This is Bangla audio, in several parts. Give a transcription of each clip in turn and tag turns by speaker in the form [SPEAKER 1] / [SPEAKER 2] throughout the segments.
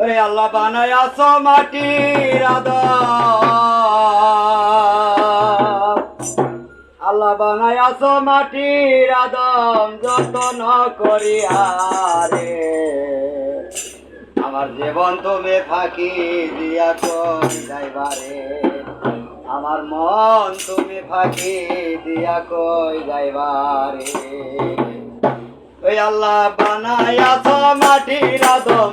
[SPEAKER 1] ওরে আল্লাহ বানায় আছো মাটির আদম। আল্লাহ বানায় আছো মাটির যতন করিয়া রে। আমার জীবন তুমি ফাঁকি দিয়া কই যাইবারে। আমার মন তুমি ফাঁকি দিয়া কই যাইবারে। ওই আল্লাহ বানায়াছ মাটির আদম।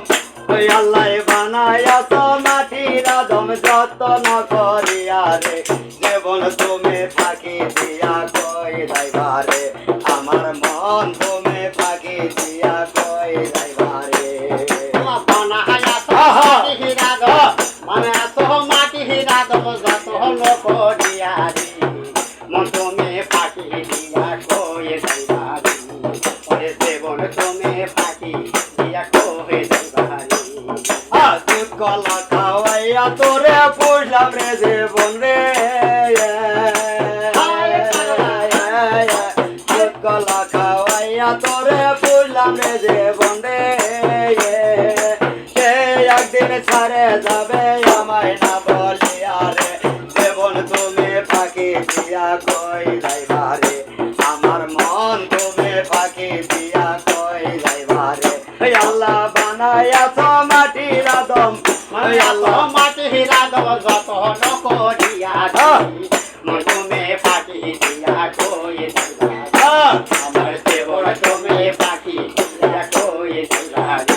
[SPEAKER 1] ওই আল্লাহ বানায়াছ মাটির আদম যত্ন করিয়া রে। জীবন তুমি ফাঁকি দিয়া কই যাইবারে আমার মন তুমি ফাঁকি দিয়া কই যাইবারে
[SPEAKER 2] মানে এত মাটি হীরা দম যত হলো
[SPEAKER 1] খাওয়াইয়া তোরে পুষলাম রে জীবন রে। কলা খাওয়াইয়া তোরে পুষলাম রে জীবন রে। একদিন ছাড়ে যাবে আমায় না বলিয়া রে। জীবন তুমি ফাঁকি দিয়া কই যাইবারে আমার মন তুমি ফাঁকি দিয়া কই যাইবারে ওই আল্লাহ মাটির আদম ওই আল্লাহ
[SPEAKER 2] মাটি হীরা দম যত হলো করিয়ারি মন তুমি ফাঁকি দিয়া কয়ে যাইবারি
[SPEAKER 1] আহ!
[SPEAKER 2] আমার জীবন তুমি ফাঁকি দিয়া কয়ে যাইবারি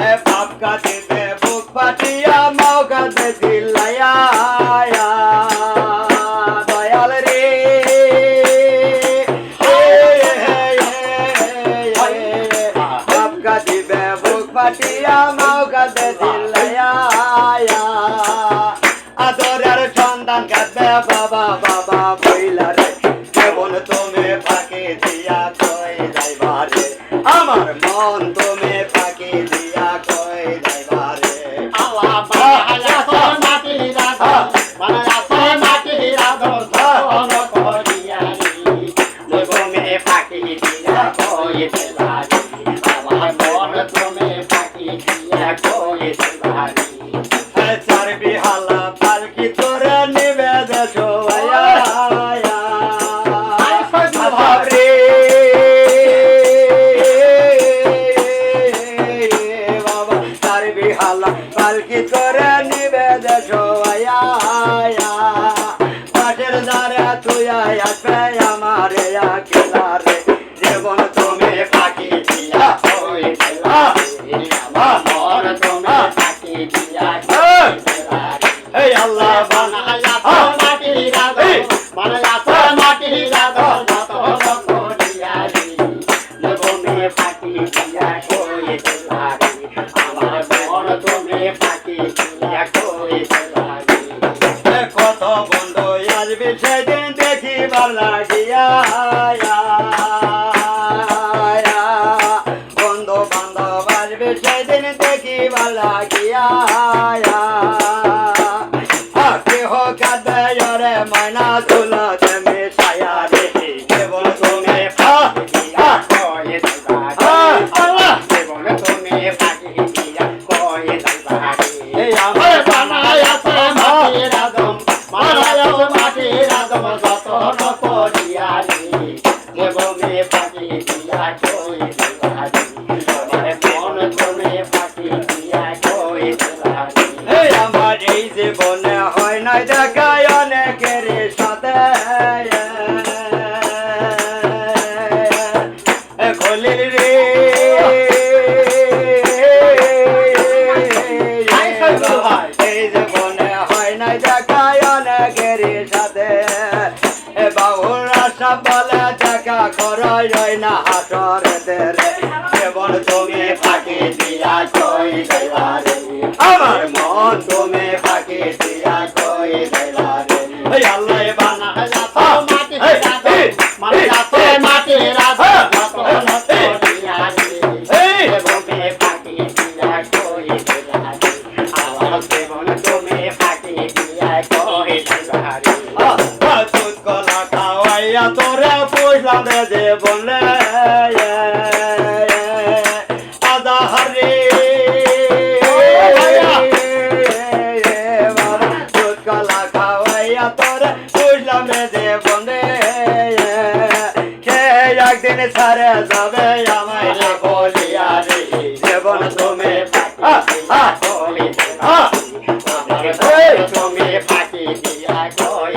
[SPEAKER 1] এ বাপ কাটিতে বুক পাটিয়া মাও কাটে চিল্লাইয়া আমার? মন তুমি ফাঁকি দিয়া কই যাইবারে
[SPEAKER 2] আল্লাহ বানায়াছ মাটি হীরা দম বানায়াছ মাটি হীরা দম যত রে করিয়ারি জীবনে দিয়া কই যাইবারি
[SPEAKER 1] আসবে আমার আকিলা রে জীবন তুমি ফাঁকি দিয়া
[SPEAKER 2] কয়ে যাইবারি আমার মন তুমি ফাঁকি দিয়া
[SPEAKER 1] এই আল্লাহ।
[SPEAKER 2] বানায়াছ মাটি হীরা দম বানায়াছ মাটি হীরা দম যত হলো করিয়ারি জীবনে ফাঁকি দিয়া কয়ে যাইবারি আমার মন তুমি ফাঁকি দিয়া কয়ে যাইবারি
[SPEAKER 1] এ কত বন্ধু আসবি দেখিবার লাগিয়া বন্ধু বান্ধব আসবে সেদিন দেখিবার লাগিয়া। না কেবল তুমি ফাঁকি দিয়া কই দিলারে আমার মন তুমি কই দিলারি দুধ কলা খাওয়াইয়া তোরে পুষলাম রে জীবন রে। আদাহারে বাবা দুধ কলা খাওয়াইয়া তোরে বুঝলাম রে জীবন সে একদিন সারে যাবে আমায় বলিয়া রে জীবন তুমি আহ,
[SPEAKER 2] তুমি ফাঁকি দিয়া কই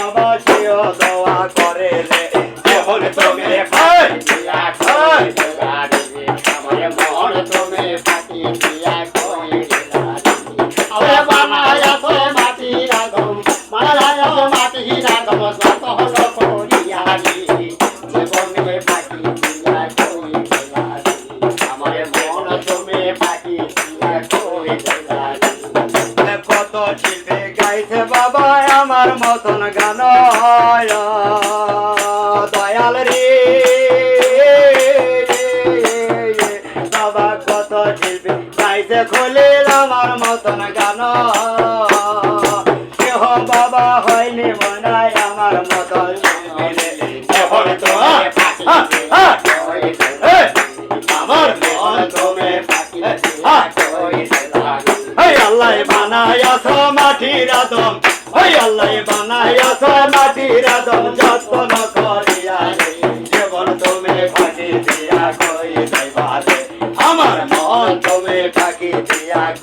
[SPEAKER 1] গাইছে
[SPEAKER 2] ফাঁকি দিয়া